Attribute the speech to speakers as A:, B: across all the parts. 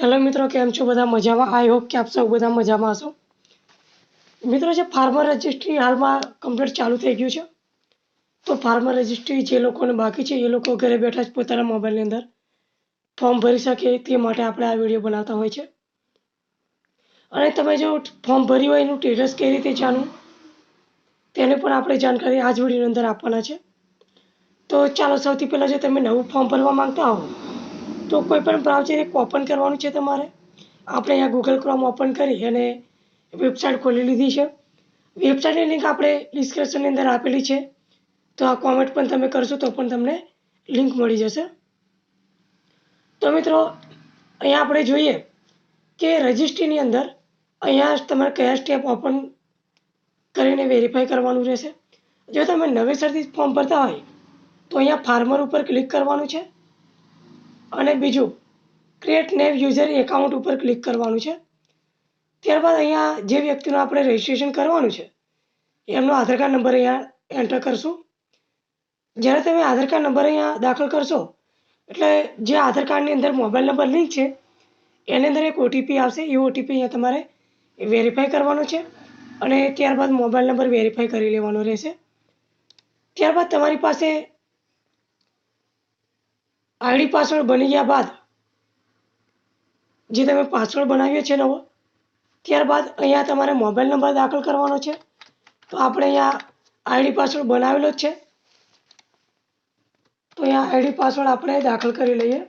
A: Hello મિત્રો, કેમ છો? બધા મજામાં? આઈ હોપ કે આપ સૌ બધા મજામાં હશો. મિત્રો, જે ફાર્મર રજિસ્ટ્રી હાલમાં કમ્પ્લીટ ચાલુ થઈ ગયું છે, તો ફાર્મર રજિસ્ટ્રી જે લોકોને બાકી છે, એ લોકો ઘરે બેઠા જ પોતાના મોબાઈલની અંદર ફોર્મ ભરી શકે તે માટે આપણે આ વીડિયો બનાવતા હોય છે. અને તમે જો ફોર્મ ભર્યું હોય, એનું સ્ટેટસ કઈ રીતે જાણવું, તેને પણ આપણે જાણકારી આ જ વિડીયોની અંદર આપવાના છે. તો ચાલો, સૌથી પહેલાં જો તમે નવું ફોર્મ ભરવા માગતા હો તો કોઈ પણ બ્રાઉઝર એક ઓપન કરવાનું છે તમારે. આપણે અહીંયા ગૂગલ ક્રોમ ઓપન કરી અને વેબસાઇટ ખોલી લીધી છે. વેબસાઇટની લિંક આપણે ડિસ્ક્રિપ્શનની અંદર આપેલી છે. તો આ કોમેન્ટ પણ તમે કરશો તો પણ તમને લિંક મળી જશે. તો મિત્રો, અહીંયા આપણે જોઈએ કે રજિસ્ટ્રીની અંદર અહીંયા તમારે કયા સ્ટેપ ઓપન કરીને વેરીફાઈ કરવાનું રહેશે. જો તમે નવેસરથી ફોર્મ ભરતા હોય, તો અહીંયા ફાર્મર ઉપર ક્લિક કરવાનું છે. અને બીજું ક્રિએટ નેવ યુઝર એકાઉન્ટ ઉપર ક્લિક કરવાનું છે. ત્યારબાદ અહીંયા જે વ્યક્તિનું આપણે રજિસ્ટ્રેશન કરવાનું છે, એમનો આધાર કાર્ડ નંબર અહીંયા એન્ટર કરશું. જ્યારે તમે આધાર કાર્ડ નંબર અહીંયા દાખલ કરશો, એટલે જે આધાર કાર્ડની અંદર મોબાઈલ નંબર લિંક છે, એની અંદર એક ઓટીપી આવશે. એ ઓટીપી અહીંયા તમારે વેરીફાઈ કરવાનો છે અને ત્યારબાદ મોબાઈલ નંબર વેરીફાઈ કરી લેવાનો રહેશે. ત્યારબાદ તમારી પાસે આઈડી પાસવર્ડ બની ગયા બાદ જે તમે પાસવર્ડ બનાવ્યો છે નવો, ત્યારબાદ અહીંયા તમારે મોબાઈલ નંબર દાખલ કરવાનો છે. તો આપણે અહીંયા આઈડી પાસવર્ડ બનાવેલો જ છે. તો અહીંયા આઈડી પાસવર્ડ આપણે દાખલ કરી લઈએ.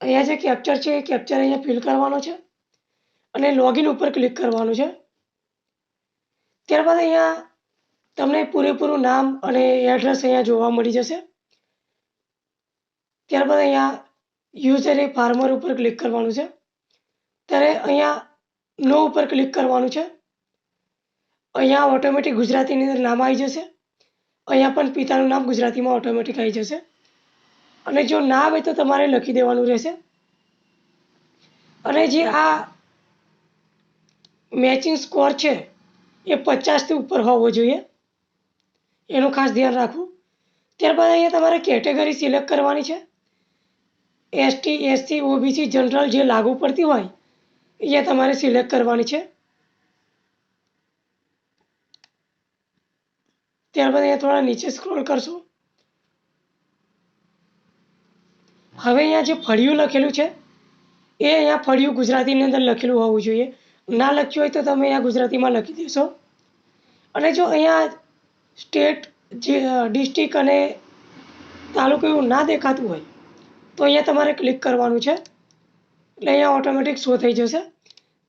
A: અહીંયા જે કેપ્ચર છે એ કેપ્ચર અહીંયા ફિલ કરવાનો છે અને લોગિન ઉપર ક્લિક કરવાનું છે. ત્યારબાદ અહીંયા તમને પૂરેપૂરું નામ અને એડ્રેસ અહીંયા જોવા મળી જશે. ત્યારબાદ અહીંયા યુઝર એ ફાર્મર ઉપર ક્લિક કરવાનું છે. ત્યારે અહીંયા નો ઉપર ક્લિક કરવાનું છે. અહીંયા ઓટોમેટિક ગુજરાતીની અંદર નામ આવી જશે. અહીંયા પણ પિતાનું નામ ગુજરાતીમાં ઓટોમેટિક આવી જશે. અને જો ના આવે તો તમારે લખી દેવાનું રહેશે. અને જે આ મેચિંગ સ્કોર છે એ પચાસથી ઉપર હોવો જોઈએ. એનું ખાસ ધ્યાન રાખવું. ત્યારબાદ અહીંયા તમારે કેટેગરી સિલેક્ટ કરવાની છે. એસટી એસસી ઓબીસી જનરલ જે લાગુ પડતી હોય એ તમારે સિલેક્ટ કરવાની છે. ત્યારબાદ અહીંયા થોડા નીચે સ્ક્રોલ કરશો. હવે અહીંયા જે ફળિયું લખેલું છે, એ અહીંયા ફળિયું ગુજરાતીની અંદર લખેલું હોવું જોઈએ. ના લખ્યું હોય તો તમે અહીંયા ગુજરાતીમાં લખી દેશો. અને જો અહીંયા સ્ટેટ જે ડિસ્ટ્રિક્ટ અને તાલુકો એવું ના દેખાતું હોય, તો અહીંયા તમારે ક્લિક કરવાનું છે. એટલે અહીંયા ઓટોમેટિક શો થઈ જશે.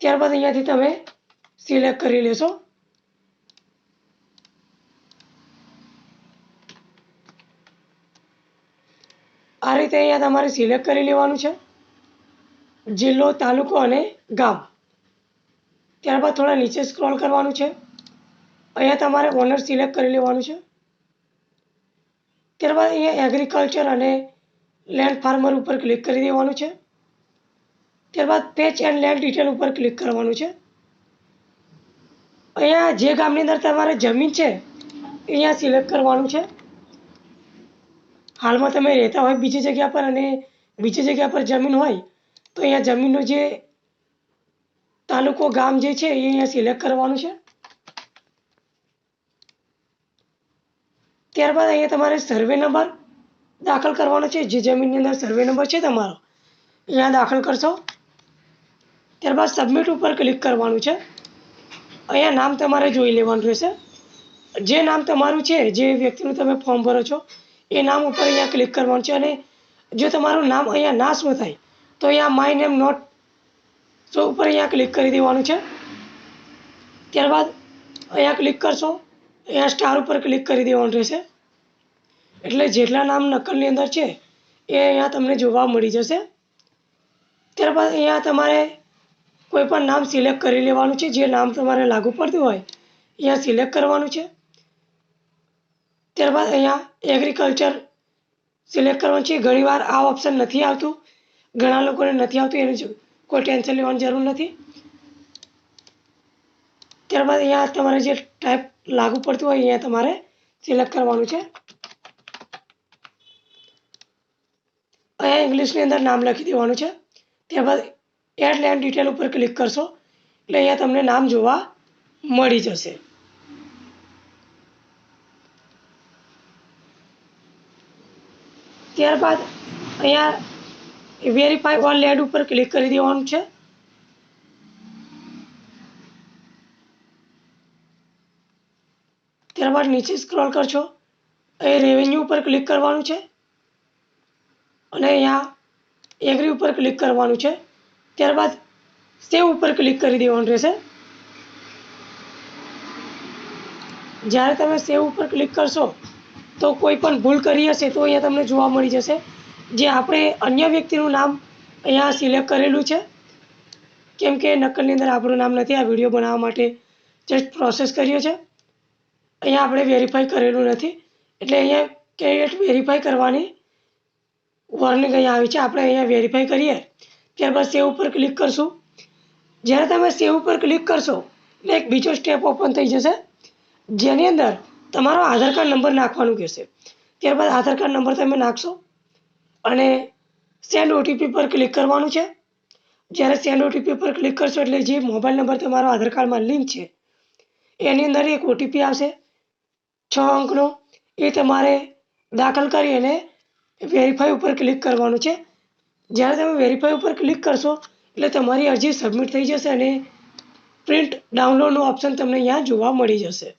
A: ત્યારબાદ અહીંયાથી તમે સિલેક્ટ કરી લેશો. આ રીતે અહીંયા તમારે સિલેક્ટ કરી લેવાનું છે. જિલ્લો, તાલુકો અને ગામ. ત્યારબાદ થોડા નીચે સ્ક્રોલ કરવાનું છે. અહીંયા તમારે ઓનર સિલેક્ટ કરી લેવાનું છે. ત્યારબાદ અહીંયા એગ્રીકલ્ચર અને લેન્ડ ફાર્મર ઉપર ક્લિક કરી દેવાનું છે. ત્યારબાદ પેચ એન્ડ લેન્ડ ડિટેલ ઉપર ક્લિક કરવાનું છે. અહીંયા જે ગામની અંદર તમારે જમીન છે, અહીંયા સિલેક્ટ કરવાનું છે. હાલમાં તમે રહેતા હોય બીજી જગ્યા પર અને બીજી જગ્યા પર જમીન હોય, તો અહીંયા જમીનનું જે તાલુકો ગામ જે છે, એ અહીંયા સિલેક્ટ કરવાનું છે. ત્યારબાદ અહીંયા તમારે સર્વે નંબર દાખલ કરવાનો છે. જે જમીનની અંદર સર્વે નંબર છે તમારો. અહીંયા દાખલ કરશો. ત્યારબાદ સબમિટ ઉપર ક્લિક કરવાનું છે. અહીંયા નામ તમારે જોઈ લેવાનું રહેશે. જે નામ તમારું છે, જે વ્યક્તિનું તમે ફોર્મ ભરો છો, એ નામ ઉપર અહીંયા ક્લિક કરવાનું છે. અને જો તમારું નામ અહીંયા ના શો થાય, તો અહીંયા માય નેમ નોટ સો ઉપર અહીંયા ક્લિક કરી દેવાનું છે. ત્યારબાદ અહીંયા ક્લિક કરશો. અહીંયા સ્ટાર ઉપર ક્લિક કરી દેવાનું રહેશે. એટલે જેટલા નામ નકલની અંદર છે, એ અહીંયા તમને જોવા મળી જશે. ત્યારબાદ અહીંયા તમારે કોઈ પણ નામ સિલેક્ટ કરી લેવાનું છે, જે નામ તમારે લાગુ પડતું હોય, અહીંયા સિલેક્ટ કરવાનું છે. ત્યારબાદ અહીંયા એગ્રીકલ્ચર સિલેક્ટ કરવાનું છે. ઘણીવાર આ ઓપ્શન નથી આવતું. ઘણા લોકોને નથી આવતું, એની કોઈ ટેન્શન લેવાની જરૂર નથી. ત્યારબાદ અહીંયા તમારે જે ટાઈપ લાગુ પડતું હોય, અહીંયા તમારે સિલેક્ટ કરવાનું છે. અહીંયા ઇંગ્લિશની અંદર નામ લખી દેવાનું છે. ત્યારબાદ એડ લેન્ડ ડિટેલ ઉપર ક્લિક કરશો, એટલે અહીંયા તમને નામ જોવા મળી જશે. ત્યારબાદ અહીંયા વેરીફાઈ ઓલ લેન્ડ ઉપર ક્લિક કરી દેવાનું છે. ત્યારબાદ નીચે સ્ક્રોલ કરશો એ રેવન્યુ ઉપર ક્લિક કરવાનું છે. અને અહીંયા એગ્રી ઉપર ક્લિક કરવાનું છે. ત્યારબાદ સેવ ઉપર ક્લિક કરી દેવાનું રહેશે. જ્યારે તમે સેવ ઉપર ક્લિક કરશો, તો કોઈ પણ ભૂલ કરી હશે તો અહીંયા તમને જોવા મળી જશે. જે આપણે અન્ય વ્યક્તિનું નામ અહીંયા સિલેક્ટ કરેલું છે. કેમ કે નકલની અંદર આપણું નામ નથી, આ વીડિયો બનાવવા માટે જસ્ટ પ્રોસેસ કર્યો છે અહીંયા આપણે વેરીફાઈ કરેલું નથી. એટલે અહીંયા કેન્ડિડેટ વેરીફાઈ કરવાની વોર્નિંગ અહીંયા આવી છે, આપણે અહીંયા વેરીફાઈ કરીએ. ત્યારબાદ સેવ ઉપર ક્લિક કરશું. જ્યારે તમે સેવ ઉપર ક્લિક કરશો, એટલે એક બીજો સ્ટેપ ઓપન થઈ જશે. જેની અંદર તમારો આધાર કાર્ડ નંબર નાખવાનું કહેશે. ત્યારબાદ આધાર કાર્ડ નંબર તમે નાખશો અને સેન્ડ ઓટીપી પર ક્લિક કરવાનું છે. જ્યારે સેન્ડ ઓટીપી પર ક્લિક કરશો એટલે જે મોબાઈલ નંબર તમારો આધાર કાર્ડમાં લિંક છે, એની અંદર એક ઓટીપી આવશે. છ અંકનો. એ તમારે દાખલ કરી અને વેરીફાઈ ઉપર ક્લિક કરવાનું છે. જ્યારે તમે વેરીફાઈ ઉપર ક્લિક કરશો, એટલે તમારી અરજી સબમિટ થઈ જશે અને પ્રિન્ટ ડાઉનલોડનું ઓપ્શન તમને અહીંયા જોવા મળી જશે.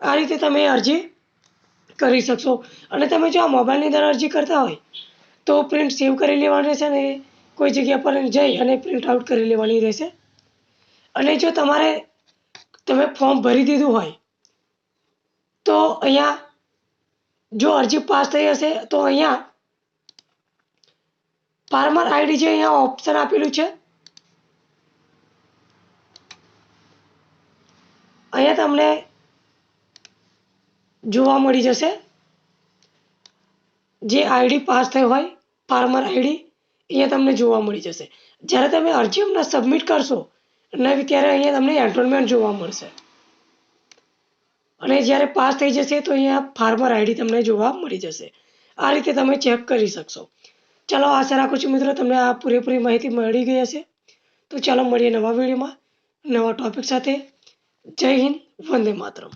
A: આ રીતે તમે અરજી કરી શકશો. અને તમે જો આ મોબાઈલની અંદર અરજી કરતા હોય, તો પ્રિન્ટ સેવ કરી લેવાની રહેશે અને કોઈ જગ્યા પર જઈ અને પ્રિન્ટ આઉટ કરી લેવાની રહેશે. અને જો તમારે તમે ફોર્મ ભરી દીધું હોય, તો અહીંયા જો અરજી પાસ થઈ હશે તો અહીંયા ફાર્મર આઈડી જે અહીંયા ઓપ્શન આપેલું છે, અહીંયા તમને જોવા મળી જશે. જે આઈડી પાસ થઈ હોય ફાર્મર આઈડી, અહીંયા તમને જોવા મળી જશે. જ્યારે તમે અરજી હમણાં સબમિટ કરશો, નવી ત્યારે અહીંયા તમને એન્ટ્રોલમેન્ટ જોવા મળશે. અને જ્યારે પાસ થઈ જશે તો અહીંયા ફાર્મર આઈડી તમને જોવા મળી જશે. આ રીતે તમે ચેક કરી શકશો. ચાલો આશા રાખું છું મિત્રો તમને આ પૂરેપૂરી માહિતી મળી ગઈ હશે. તો ચાલો મળીએ નવા વિડીયોમાં નવા ટોપિક સાથે. જય હિન્દ, વંદે માતરમ.